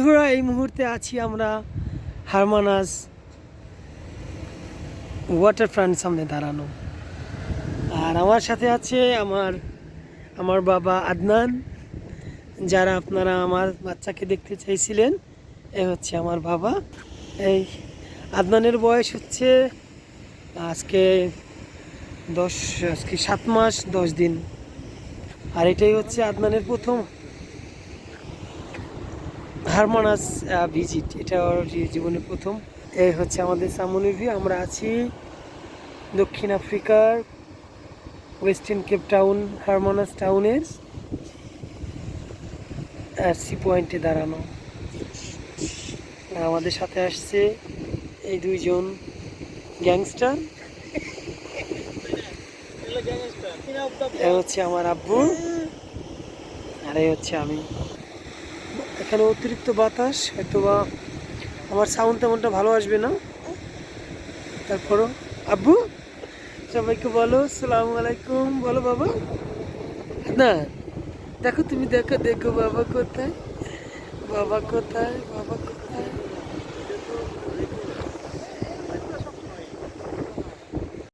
বন্ধুরা এই মুহূর্তে আছি আমরা হারমানাস ওয়াটার ফ্রন্ট সামনে দাঁড়ানো। আর আমার সাথে আছে আমার আমার বাবা আদনান, যারা আপনারা আমার বাচ্চাকে দেখতে চাইছিলেন, এ হচ্ছে আমার বাবা। এই আদনানের বয়স হচ্ছে আজকে দশ, আজকে সাত মাস, দশ দিন। আর এটাই হচ্ছে আদনানের প্রথম হারমোনাস ভিজিট। এটা জীবনের প্রথম। এই হচ্ছে আমাদের সামনের ভিউ আমরা আছি দক্ষিণ আফ্রিকার ওয়েস্টার্ন কেপ টাউন হারমোনাস টাউনের সি পয়েন্টে দাঁড়ানো। আমাদের সাথে আসছে এই দুইজন গ্যাংস্টার এ হচ্ছে আমার আব্বু। আর এই হচ্ছে আমি। এখানে অতিরিক্ত বাতাস হয়তো বা আমার সাউন্ড তেমনটা ভালো আসবে না। তারপরও, আব্বু, সবাইকে বলো, সালাম আলাইকুম বলো বাবা। না, দেখো তুমি দেখো দেখো বাবা কোথায়? বাবা কোথায়? বাবা কোথায়?